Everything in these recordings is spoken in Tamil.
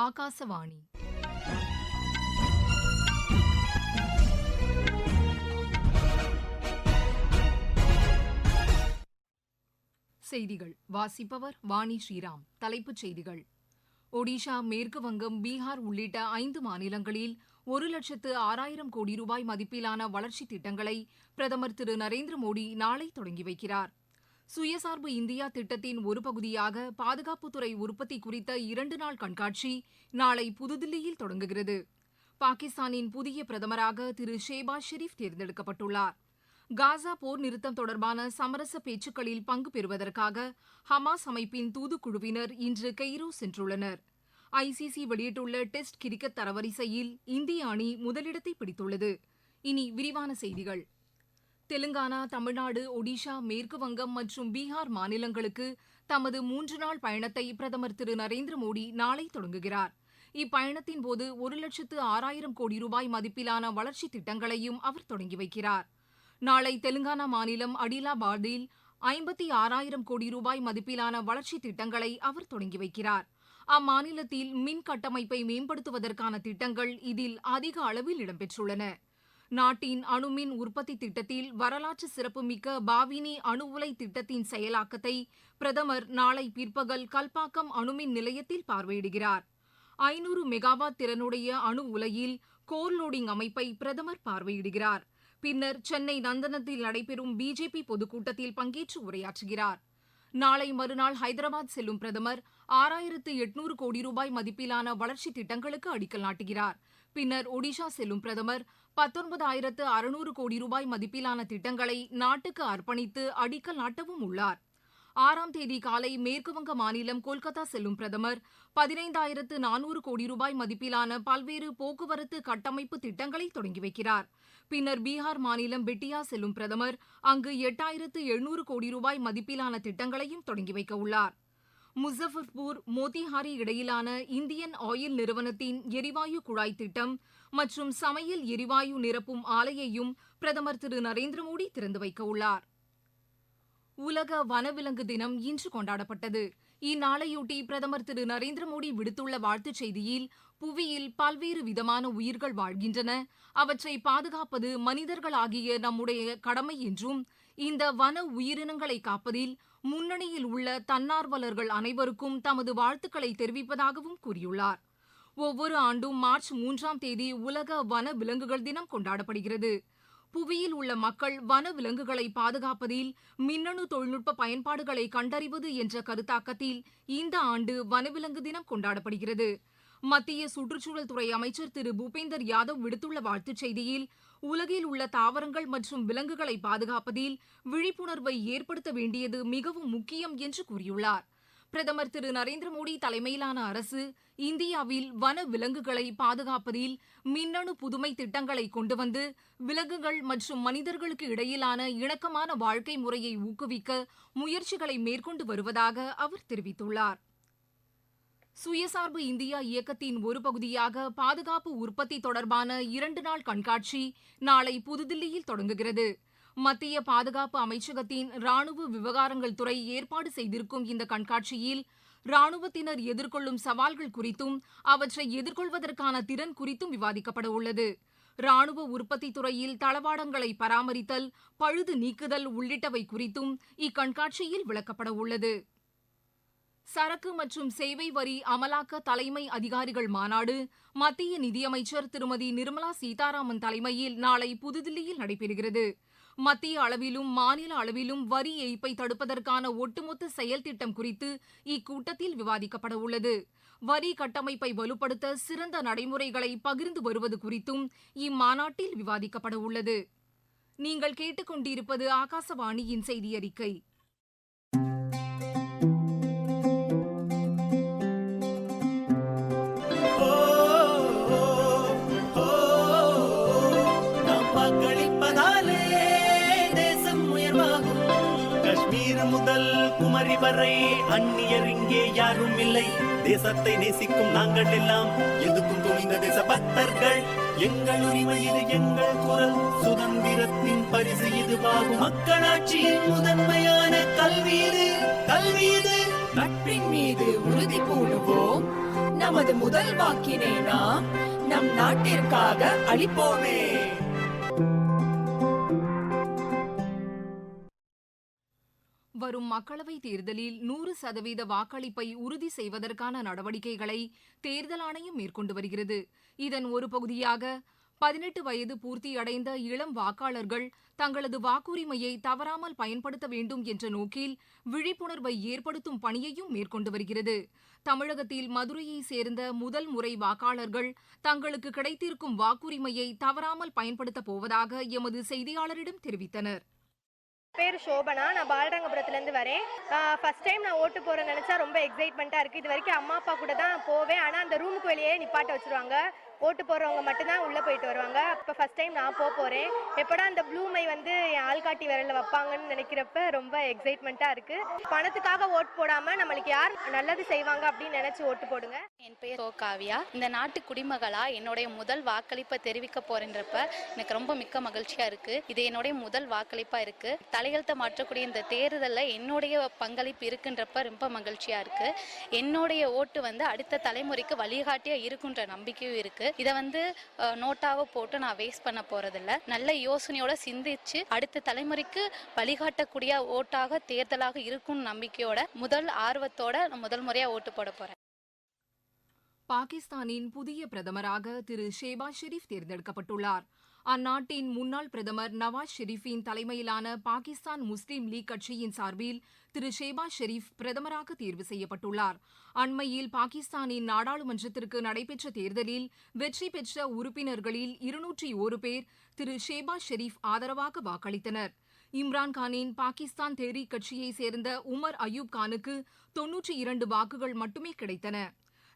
ஆகாசவாணி செய்திகள். வாசிப்பவர் வாணி ஸ்ரீராம். தலைப்புச் செய்திகள். ஒடிஷா மேற்கு வங்கம் பீகார் உள்ளிட்ட ஐந்து மாநிலங்களில் ஒரு லட்சத்து ஆறாயிரம் கோடி ரூபாய் மதிப்பிலான வளர்ச்சித் திட்டங்களை பிரதமர் திரு நரேந்திர மோடி நாளை தொடங்கி வைக்கிறார். சுயசார்பு இந்தியா திட்டத்தின் ஒரு பகுதியாக பாதுகாப்புத்துறை உற்பத்தி குறித்த இரண்டு நாள் கண்காட்சி நாளை புதுதில்லியில் தொடங்குகிறது. பாகிஸ்தானின் புதிய பிரதமராக திரு ஷேபாஸ் ஷெரீப் தேர்ந்தெடுக்கப்பட்டுள்ளார். காசா போர் நிறுத்தம் தொடர்பான சமரச பேச்சுக்களில் பங்கு பெறுவதற்காக ஹமாஸ் அமைப்பின் தூதுக்குழுவினர் இன்று கெய்ரோ சென்றுள்ளனர். ஐசிசி வெளியிட்டுள்ள டெஸ்ட் கிரிக்கெட் தரவரிசையில் இந்திய அணி முதலிடத்தை பிடித்துள்ளது. இனி விரிவான செய்திகள். தெலுங்கானா தமிழ்நாடு ஒடிஷா மேற்கு வங்கம் மற்றும் பீகார் மாநிலங்களுக்கு தமது மூன்று நாள் பயணத்தை பிரதமர் திரு நரேந்திர மோடி நாளை தொடங்குகிறார். இப்பயணத்தின் போது ஒரு லட்சத்து ஆறாயிரம் கோடி ரூபாய் மதிப்பிலான வளர்ச்சித் திட்டங்களையும் அவர் தொடங்கி வைக்கிறார். நாளை தெலுங்கானா மாநிலம் அடிலாபாதில் ஐம்பத்தி ஆறாயிரம் கோடி ரூபாய் மதிப்பிலான வளர்ச்சித் திட்டங்களை அவர் தொடங்கி வைக்கிறார். அம்மாநிலத்தில் மின் கட்டமைப்பை மேம்படுத்துவதற்கான திட்டங்கள் இதில் அதிக அளவில் இடம்பெற்றுள்ளன. நாட்டின் அணுமின் உற்பத்தி திட்டத்தில் வரலாற்று சிறப்புமிக்க பாவினி அணு உலை திட்டத்தின் செயலாக்கத்தை பிரதமர் நாளை பிற்பகல் கல்பாக்கம் அணுமின் நிலையத்தில் பார்வையிடுகிறார். ஐநூறு மெகாவாட் திறனுடைய அணு உலையில் கோர் லோடிங் அமைப்பை பிரதமர் பார்வையிடுகிறார். பின்னர் சென்னை நந்தனத்தில் நடைபெறும் பிஜேபி பொதுக்கூட்டத்தில் பங்கேற்று உரையாற்றுகிறார். நாளை மறுநாள் ஹைதராபாத் செல்லும் பிரதமர் ஆறாயிரத்து எட்நூறு கோடி ரூபாய் மதிப்பிலான வளர்ச்சித் திட்டங்களுக்கு அடிக்கல் நாட்டுகிறார். பின்னர் ஒடிஷா செல்லும் பிரதமர். பத்தொன்பதாயிரத்து அறுநூறு கோடி ரூபாய் மதிப்பிலான திட்டங்களை நாட்டுக்கு அர்ப்பணித்து அடிக்கல் நாட்டவும் உள்ளார். ஆறாம் தேதி காலை மேற்குவங்க மாநிலம் கொல்கத்தா செல்லும் பிரதமர். பதினைந்தாயிரத்து நானூறு கோடி ரூபாய் மதிப்பிலான பல்வேறு போக்குவரத்து கட்டமைப்பு திட்டங்களை தொடங்கி வைக்கிறார். பின்னர் பீகார் மாநிலம் பெட்டியா செல்லும் பிரதமர். அங்கு எட்டாயிரத்து எழுநூறு கோடி ரூபாய் மதிப்பிலான திட்டங்களையும் தொடங்கி வைக்க உள்ளார். முசஃபர்பூர் மோத்திஹாரி இடையிலான இந்தியன் ஆயில் நிறுவனத்தின் எரிவாயு குழாய் திட்டம் மற்றும் சமையல் எரிவாயு நிரப்பும் ஆலையையும் பிரதமர் திரு நரேந்திர மோடி திறந்து வைக்க உள்ளார். உலக வனவிலங்கு தினம் இன்று கொண்டாடப்பட்டது. இந்நாளையொட்டி பிரதமர் திரு நரேந்திர மோடி விடுத்துள்ள வாழ்த்துச் செய்தியில் புவியில் பல்வேறு விதமான உயிர்கள் வாழ்கின்றன. அவற்றை பாதுகாப்பது மனிதர்களாகிய நம்முடைய கடமை என்றும் இந்த வன உயிரினங்களை காப்பதில் முன்னணியில் உள்ள தன்னார்வலர்கள் அனைவருக்கும் தமது வாழ்த்துக்களை தெரிவிப்பதாகவும் கூறியுள்ளார். ஒவ்வொரு ஆண்டும் மார்ச் மூன்றாம் தேதி உலக வன விலங்குகள் தினம் கொண்டாடப்படுகிறது. புவியில் உள்ள மக்கள் வன விலங்குகளை பாதுகாப்பதில் மின்னணு தொழில்நுட்ப பயன்பாடுகளை கண்டறிவது என்ற கருத்தாக்கத்தில் இந்த ஆண்டு வனவிலங்கு தினம் கொண்டாடப்படுகிறது. மத்திய சுற்றுச்சூழல் துறை அமைச்சர் திரு. பூபேந்தர் யாதவ் விடுத்துள்ள வாழ்த்துச் செய்தியில் உலகில் உள்ள தாவரங்கள் மற்றும் விலங்குகளை பாதுகாப்பதில் விழிப்புணர்வை ஏற்படுத்த வேண்டியது மிகவும் முக்கியம் என்று கூறியுள்ளார். பிரதமர் திரு. நரேந்திர மோடி தலைமையிலான அரசு இந்தியாவில் வன விலங்குகளை பாதுகாப்பதில் மின்னணு புதுமை திட்டங்களை கொண்டு வந்து விலங்குகள் மற்றும் மனிதர்களுக்கு இடையிலான இணக்கமான வாழ்க்கை முறையை ஊக்குவிக்க முயற்சிகளை மேற்கொண்டு வருவதாக அவர் தெரிவித்துள்ளார். சுயசார்பு இந்தியா இயக்கத்தின் ஒரு பகுதியாக பாதுகாப்பு உற்பத்தி தொடர்பான இரண்டு நாள் கண்காட்சி நாளை புதுதில்லியில் தொடங்குகிறது. மத்திய பாதுகாப்பு அமைச்சகத்தின் ராணுவ விவகாரங்கள் துறை ஏற்பாடு செய்திருக்கும் இந்த கண்காட்சியில் ராணுவத்தினர் எதிர்கொள்ளும் சவால்கள் குறித்தும் அவற்றை எதிர்கொள்வதற்கான திறன் குறித்தும் விவாதிக்கப்பட உள்ளது. ராணுவ உற்பத்தி துறையில் தளவாடங்களை பராமரித்தல் பழுது நீக்குதல் உள்ளிட்டவை குறித்தும் இக்கண்காட்சியில் விளக்கப்பட உள்ளது. சரக்கு மற்றும் சேவை வரி அமலாக்க தலைமை அதிகாரிகள் மாநாடு மத்திய நிதியமைச்சர் திருமதி நிர்மலா சீதாராமன் தலைமையில் நாளை புதுதில்லியில் நடைபெறுகிறது. மத்திய அளவிலும் மாநில அளவிலும் வரி ஏய்ப்பை தடுப்பதற்கான ஒட்டுமொத்த செயல் திட்டம் குறித்து இக்கூட்டத்தில் விவாதிக்கப்பட உள்ளது. வரி கட்டமைப்பை வலுப்படுத்த சிறந்த நடைமுறைகளை பகிர்ந்து வருவது குறித்தும் இம்மாநாட்டில் விவாதிக்கப்பட உள்ளது. நீங்கள் கேட்டுக்கொண்டிருப்பது ஆகாசவாணியின் செய்தி அறிக்கை முதல் குமரி வரை அந்நியர் இங்கே யாரும் இல்லை. தேசத்தை நேசிக்கும் நாங்கள் எல்லாம். எதுக்கும் துணிந்த தேச பக்தர்கள் எங்கள் உரிமை இது எங்கள் குரல். சுதந்திரத்தின் பரிசு இதுவாகும். மக்களாட்சியின் முதன்மையான கல்வி இது. கல்வி இது. நட்பின் மீது உறுதி பூணுவோம். நமது முதல் வாக்கினை நாம் நம் நாட்டிற்காக அளிப்போமே. வரும் மக்களவைத் தேர்தலில் நூறு சதவீத வாக்களிப்பை உறுதி செய்வதற்கான நடவடிக்கைகளை தேர்தல் ஆணையம் மேற்கொண்டு வருகிறது. இதன் ஒரு பகுதியாக பதினெட்டு வயது பூர்த்தியடைந்த இளம் வாக்காளர்கள் தங்களது வாக்குரிமையை தவறாமல் பயன்படுத்த வேண்டும் என்ற நோக்கில் விழிப்புணர்வை ஏற்படுத்தும் பணியையும் மேற்கொண்டு வருகிறது. தமிழகத்தில் மதுரையைச் சேர்ந்த முதல் முறை வாக்காளர்கள் தங்களுக்கு கிடைத்திருக்கும் வாக்குரிமையை தவறாமல் பயன்படுத்தப் போவதாக எமது செய்தியாளரிடம் தெரிவித்தனர். பேர் சோபனா நான் பாலரங்கபுரத்துலேருந்து வரேன். ஃபர்ஸ்ட் டைம் நான் ஓட்டு போகிறேன் நினச்சா ரொம்ப எக்ஸைட்மெண்ட்டாக இருக்குது இது வரைக்கும் அம்மா அப்பா கூட தான் போவேன். ஆனால் அந்த ரூமுக்கு வெளியே நிப்பாட்ட வச்சுருவாங்க. ஓட்டு போடுறவங்க மட்டும்தான் உள்ளே போயிட்டு வருவாங்க. அப்போ ஃபர்ஸ்ட் டைம் நான் போக போகிறேன் எப்படா அந்த ப்ளூ மை வந்து என் ஆள்காட்டி விரலில் வைப்பாங்கன்னு நினைக்கிறப்ப ரொம்ப எக்ஸைட்மெண்ட்டாக இருக்குது பணத்துக்காக ஓட்டு போடாமல் நம்மளுக்கு யார் நல்லது செய்வாங்க அப்படின்னு நினச்சி ஓட்டு போடுங்க. என் பெயர் சோ காவியா. இந்த நாட்டு குடிமகளாக என்னுடைய முதல் வாக்களிப்பை தெரிவிக்க போறேன்றப்ப எனக்கு ரொம்ப மிக்க மகிழ்ச்சியாக இருக்குது இது என்னுடைய முதல் வாக்களிப்பாக இருக்குது தலையெழுத்தை மாற்றக்கூடிய இந்த தேர்தலில் என்னுடைய பங்களிப்பு இருக்குன்றப்ப ரொம்ப மகிழ்ச்சியாக இருக்குது என்னுடைய ஓட்டு வந்து அடுத்த தலைமுறைக்கு வழிகாட்டியாக இருக்குன்ற நம்பிக்கையும் இருக்குது இதை வந்து நோட்டாவை போட்டு நான் வேஸ்ட் பண்ண போறதில்ல. நல்ல யோசனையோட சிந்திச்சு அடுத்த தலைமுறைக்கு வழிகாட்டக்கூடிய ஓட்டாக தேர்தலாக இருக்கும் நம்பிக்கையோட முதல் ஆர்வத்தோட நான் முதல் முறையா ஓட்டு போட போறேன். பாகிஸ்தானின் புதிய பிரதமராக திரு ஷேபா ஷெரீப் தேர்ந்தெடுக்கப்பட்டுள்ளார். அந்நாட்டின் முன்னாள் பிரதமர் நவாஸ் ஷெரீஃபின் தலைமையிலான பாகிஸ்தான் முஸ்லீம் லீக் கட்சியின் சார்பில் திரு ஷேபா ஷெரீப் பிரதமராக தேர்வு செய்யப்பட்டுள்ளார். அண்மையில் பாகிஸ்தானின் நாடாளுமன்றத்திற்கு நடைபெற்ற தேர்தலில் வெற்றி பெற்ற உறுப்பினர்களில் இருநூற்றி ஒரு பேர் திரு ஷேபா ஷெரீப் ஆதரவாக வாக்களித்தனர். இம்ரான்கானின் பாகிஸ்தான் தேரி கட்சியைச் சேர்ந்த உமர் அயூப் கானுக்கு தொன்னூற்றி இரண்டு வாக்குகள் மட்டுமே கிடைத்தன.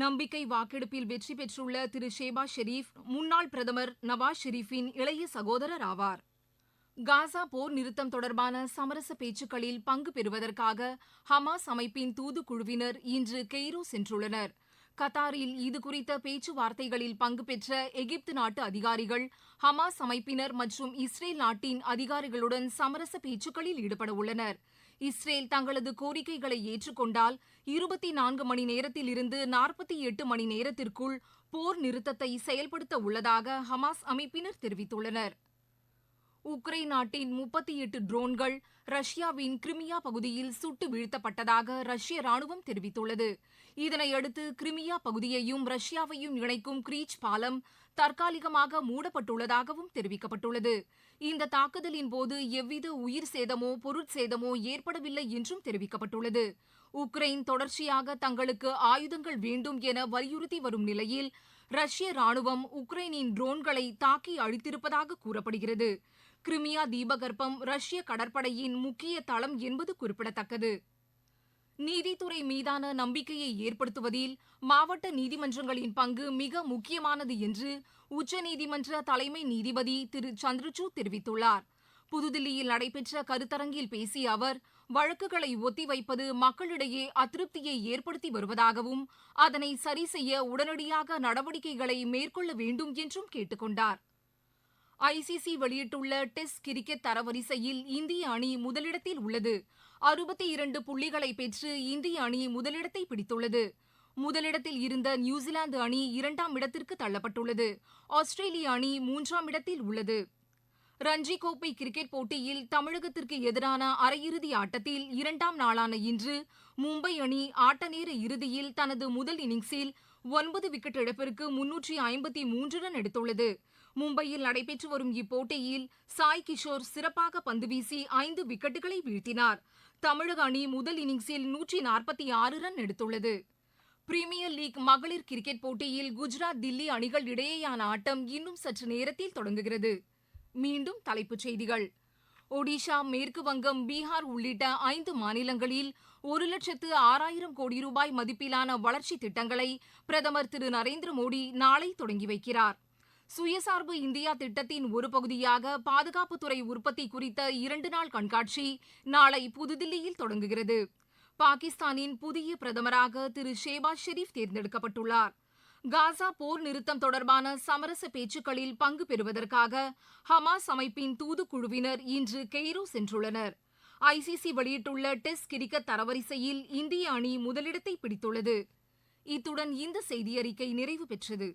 நம்பிக்கை வாக்கெடுப்பில் வெற்றி பெற்றுள்ள திரு ஷேபாஸ் ஷெரீப் முன்னாள் பிரதமர் நவாஸ் ஷெரீஃபின் இளைய சகோதரர் ஆவார். காசா போர் நிறுத்தம் தொடர்பான சமரச பேச்சுக்களில் பங்கு பெறுவதற்காக ஹமாஸ் அமைப்பின் தூதுக்குழுவினர் இன்று கெய்ரோ சென்றுள்ளனர். கத்தாரில் இதுகுறித்த பேச்சுவார்த்தைகளில் பங்கு பெற்ற எகிப்து நாட்டு அதிகாரிகள் ஹமாஸ் அமைப்பினர் மற்றும் இஸ்ரேல் நாட்டின் அதிகாரிகளுடன் சமரச பேச்சுக்களில் ஈடுபட உள்ளனர் இஸ்ரேல் தங்களது கோரிக்கைகளை ஏற்றுக்கொண்டால் இருபத்தி நான்கு மணி நேரத்தில் இருந்து நாற்பத்தி எட்டு மணி நேரத்திற்குள் போர் நிறுத்தத்தை செயல்படுத்த உள்ளதாக ஹமாஸ் அமைப்பினர் தெரிவித்துள்ளனர். உக்ரைன் நாட்டின் முப்பத்தி எட்டு ட்ரோன்கள் ரஷ்யாவின் கிரிமியா பகுதியில் சுட்டு வீழ்த்தப்பட்டதாக ரஷ்ய ராணுவம் தெரிவித்துள்ளது. இதனையடுத்து கிரிமியா பகுதியையும் ரஷ்யாவையும் இணைக்கும் கிரீச் பாலம் தற்காலிகமாக மூடப்பட்டுள்ளதாகவும் தெரிவிக்கப்பட்டுள்ளது. இந்த தாக்குதலின் போது எவ்வித உயிர் சேதமோ பொருட்சேதமோ ஏற்படவில்லை என்றும் தெரிவிக்கப்பட்டுள்ளது. உக்ரைன் தொடர்ச்சியாக தங்களுக்கு ஆயுதங்கள் வேண்டும் என வலியுறுத்தி வரும் நிலையில் ரஷ்ய ராணுவம் உக்ரைனின் ட்ரோன்களை தாக்கி அழித்திருப்பதாக கூறப்படுகிறது. கிரிமியா தீபகற்பம் ரஷ்ய கடற்படையின் முக்கிய தளம் என்பது குறிப்பிடத்தக்கது. நீதித்துறை மீதான நம்பிக்கையை ஏற்படுத்துவதில் மாவட்ட நீதிமன்றங்களின் பங்கு மிக முக்கியமானது என்று உச்சநீதிமன்ற தலைமை நீதிபதி திரு. சந்திரசூட் தெரிவித்துள்ளார். புதுதில்லியில் நடைபெற்ற கருத்தரங்கில் பேசிய அவர் வழக்குகளை ஒத்திவைப்பது மக்களிடையே அதிருப்தியை ஏற்படுத்தி வருவதாகவும் அதனை சரி செய்ய உடனடியாக நடவடிக்கைகளை மேற்கொள்ள வேண்டும் என்றும் கேட்டுக்கொண்டார். ஐசிசி வெளியிட்டுள்ள டெஸ்ட் கிரிக்கெட் தரவரிசையில் இந்திய அணி முதலிடத்தில் உள்ளது. அறுபத்தி இரண்டு புள்ளிகளை பெற்று இந்திய அணி முதலிடத்தை பிடித்துள்ளது. முதலிடத்தில் இருந்த நியூசிலாந்து அணி இரண்டாம் இடத்திற்கு தள்ளப்பட்டுள்ளது. ஆஸ்திரேலிய அணி மூன்றாம் இடத்தில் உள்ளது. ரஞ்சி கோப்பை கிரிக்கெட் போட்டியில் தமிழகத்திற்கு எதிரான அரையிறுதி ஆட்டத்தில் இரண்டாம் நாளான இன்று மும்பை அணி ஆட்ட நேர இறுதியில் தனது முதல் இன்னிங்ஸில் ஒன்பது விக்கெட் இழப்பிற்கு முன்னூற்றி ஐம்பத்தி மூன்று ரன் எடுத்துள்ளது. மும்பையில் நடைபெற்று வரும் இப்போட்டியில் சாய் கிஷோர் சிறப்பாக பந்து வீசி ஐந்து விக்கெட்டுகளை வீழ்த்தினார். தமிழக அணி முதல் இன்னிங்ஸில் நூற்றி நாற்பத்தி ஆறு ரன் எடுத்துள்ளது. பிரீமியர் லீக் மகளிர் கிரிக்கெட் போட்டியில் குஜராத் தில்லி அணிகள் இடையேயான ஆட்டம் இன்னும் சற்று நேரத்தில் தொடங்குகிறது. மீண்டும் தலைப்புச் செய்திகள். ஒடிஷா மேற்கு வங்கம் பீகார் உள்ளிட்ட ஐந்து மாநிலங்களில் ஒரு லட்சத்து ஆறாயிரம் கோடி ரூபாய் மதிப்பிலான வளர்ச்சித் திட்டங்களை பிரதமர் திரு நரேந்திர மோடி நாளை தொடங்கி வைக்கிறார். சுயசார்பு இந்தியா திட்டத்தின் ஒரு பகுதியாக பாதுகாப்புத்துறை உற்பத்தி குறித்த இரண்டு நாள் கண்காட்சி நாளை புதுதில்லியில் தொடங்குகிறது. பாகிஸ்தானின் புதிய பிரதமராக திரு ஷேபாஸ் ஷெரீப் தேர்ந்தெடுக்கப்பட்டுள்ளார். காசா போர் நிறுத்தம் தொடர்பான சமரச பேச்சுக்களில் பங்கு பெறுவதற்காக ஹமாஸ் அமைப்பின் தூதுக்குழுவினர் இன்று கெய்ரோ சென்றுள்ளனர். ஐசிசி வெளியிட்டுள்ள டெஸ்ட் கிரிக்கெட் தரவரிசையில் இந்திய அணி முதலிடத்தை பிடித்துள்ளது. இத்துடன் இந்த செய்தியறிக்கை நிறைவு பெற்றது.